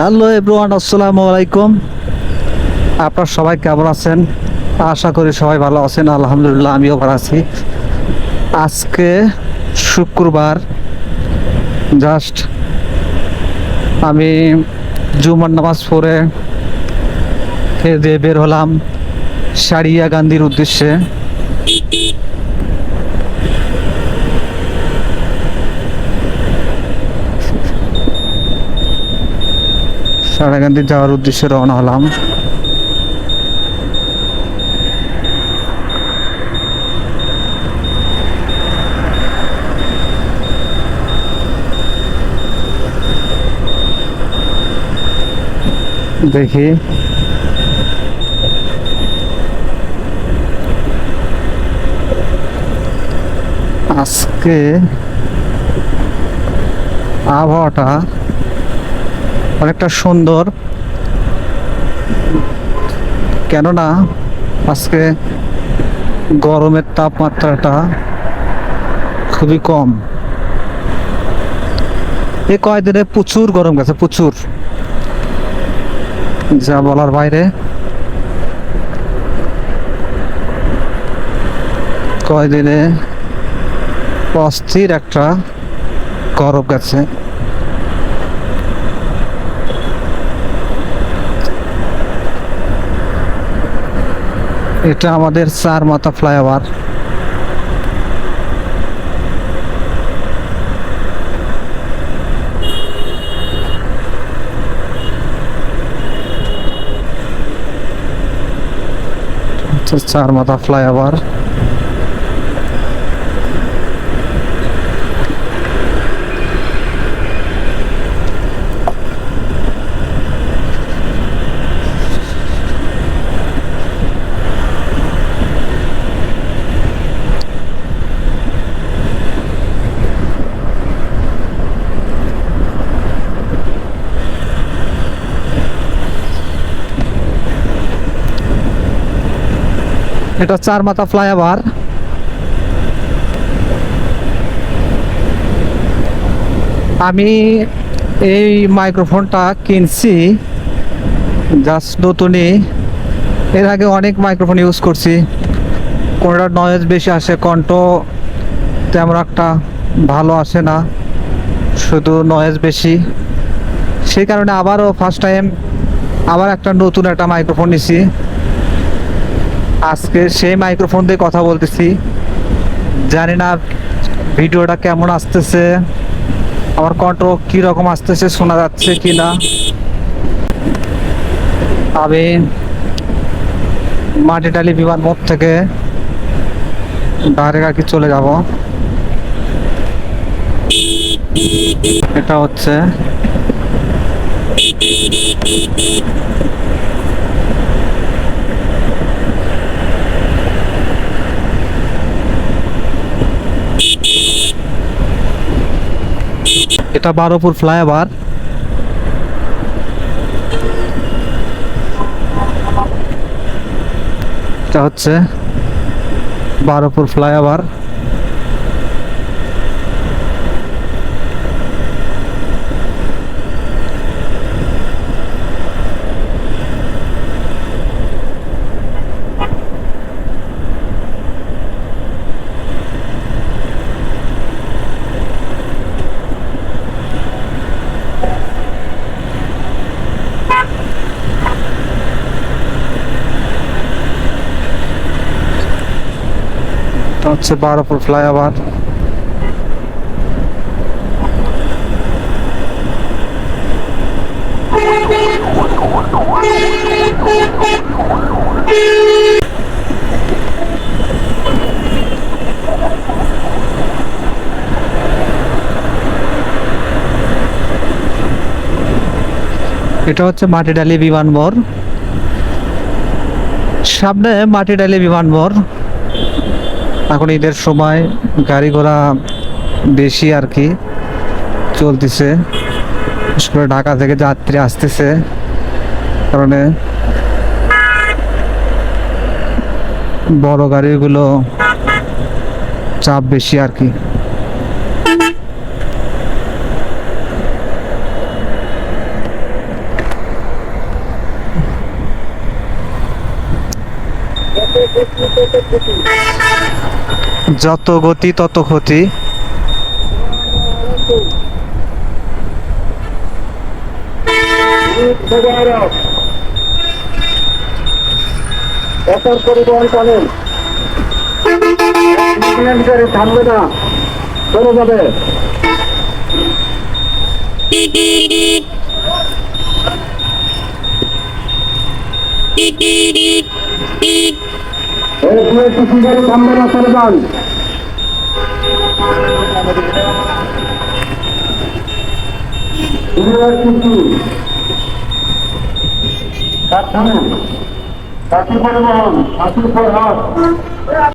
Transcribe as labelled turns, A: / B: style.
A: Hello everyone, আসসালামু আলাইকুম। আপনার সবাই কেমন আছেন? আশা করি সবাই ভালো আছেন। আলহামদুলিল্লাহ, আমিও ভালো আছি। আজকে শুক্রবার, জাস্ট আমি জুমার নামাজ পড়ে খেয়ে দিয়ে বের হলাম সারিয়া গান্ধীর উদ্দেশ্যে। সারাগান্ধী যাওয়ার উদ্দেশ্যে রওনা হলাম। দেখি। আজকে আবহাওয়াটা অনেকটা সুন্দর। কেননা আজকে গরমের তাপমাত্রাটা খুবই কম। এই কয়দিনে প্রচুর গরম গেছে, প্রচুর। যা বলার বাইরে। কয়দিনে অস্থির একটা গরম গেছে। এটা আমাদের চার মাথা ফ্লাইওভার। চার মাথা ফ্লাইওভার। এটা চার মাথা ফ্লাইওভার। আমি এই মাইক্রোফোনটা কিনছি, জাস্ট নতুনই। এর আগে অনেক মাইক্রোফোন ইউজ করছি। কোনটা নয়েজ বেশি আসে, কণ্ঠ তেমন একটা ভালো আসে না, শুধু নয়েজ বেশি। সেই কারণে আবারও ফার্স্ট টাইম আবার একটা নতুন একটা মাইক্রোফোন নিছি। আজকে সেই মাইক্রোফোন দিয়ে কথা বলতেছি। জানি না ভিডিওটা কেমন আসতেছে, আমার কণ্ঠ কি রকম আসতেছে, শোনা যাচ্ছে কি না আমি মাটিটালি বিমান মোড় থেকে ডাইরেক্ট আর চলে যাব। এটা হচ্ছে এটা বারোপুর ফ্লাইওভার। এটা হচ্ছে বারোপুর ফ্লাইওভার। হচ্ছে বারোপুর ফ্লাইওভার। এটা হচ্ছে মাটিডালি বিমানবন্দর সামনে মাটিডালি বিমানবন্দর এখন ঈদের সময় গাড়ি ঘোড়া বেশি আর কি চলতেছে। বিশেষ করে ঢাকা থেকে যাত্রী আসতেছে। কারণে বড় গাড়িগুলো চাপ বেশি আর কি। যত গতি তত ক্ষতি।
B: পরিবহন গাড়ি থামবে না চলে যাবে এই বিএসটিসি গাড়ি থামবে না চলে যান কাকি পরিবহন আসিফ ফরহাদ